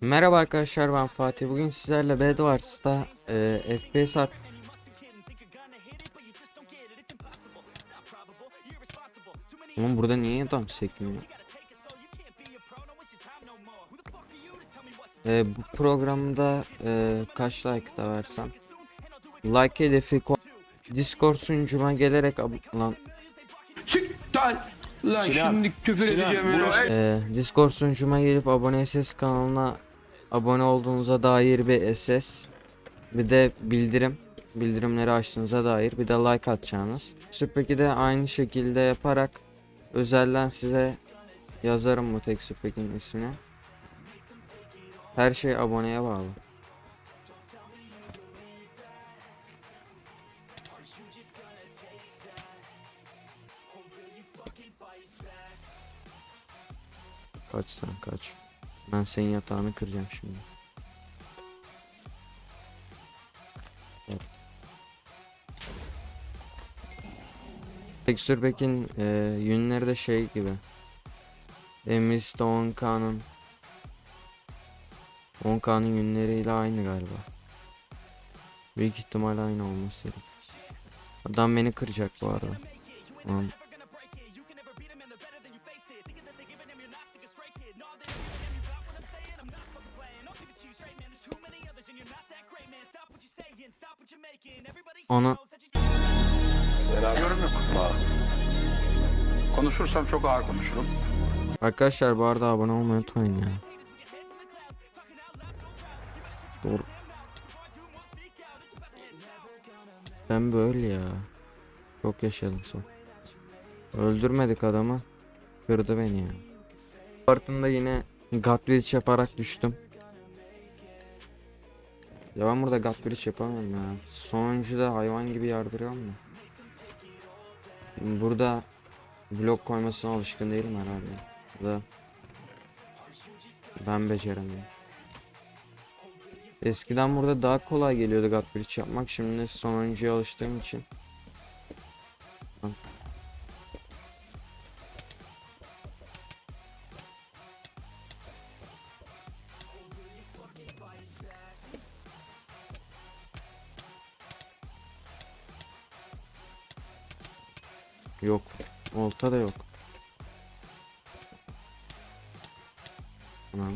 Merhaba arkadaşlar ben Fatih. Bugün sizlerle Bedwars'ta e, FPS at Oğlum burada niye adam sekmiyor? E, bu programda e, kaç like da versem? Like hedefi Discord sunucuma gelerek ab- lan Lan şimdi küfür edeceğim öyle. e, Discord sunucuma gelip abone SS kanalına abone olduğunuza dair bir SS bir de bildirim bildirimleri açtığınıza dair bir de like atacağınız. Süpeki de aynı şekilde yaparak özelden size yazarım bu tek Süpekin ismini. Her şey aboneye bağlı. Kaç sen kaç. Ben senin yatağını kıracağım şimdi. Evet. Textureback'in e, yünleri de şey gibi. Emis'te 10K'nın 10K'nın yünleriyle aynı galiba. Büyük ihtimal aynı olması. Adam beni kıracak bu arada. Tamam. Ona Yorum yok. Konuşursam çok ağır konuşurum. Arkadaşlar bu arada abone olmayı unutmayın ya. Doğru. Ben böyle ya. Çok yaşadım son. Öldürmedik adamı. Kırdı beni ya. Farkında yine Bridge yaparak düştüm. Ya ben burada God Bridge yapamıyorum ya. Sonuncu da hayvan gibi yardırıyorum mu? Burada blok koymasına alışkın değilim herhalde. Da ben beceremiyorum. Eskiden burada daha kolay geliyordu God Bridge yapmak. Şimdi sonuncuya alıştığım için. Yok. Olta da yok. Tamam.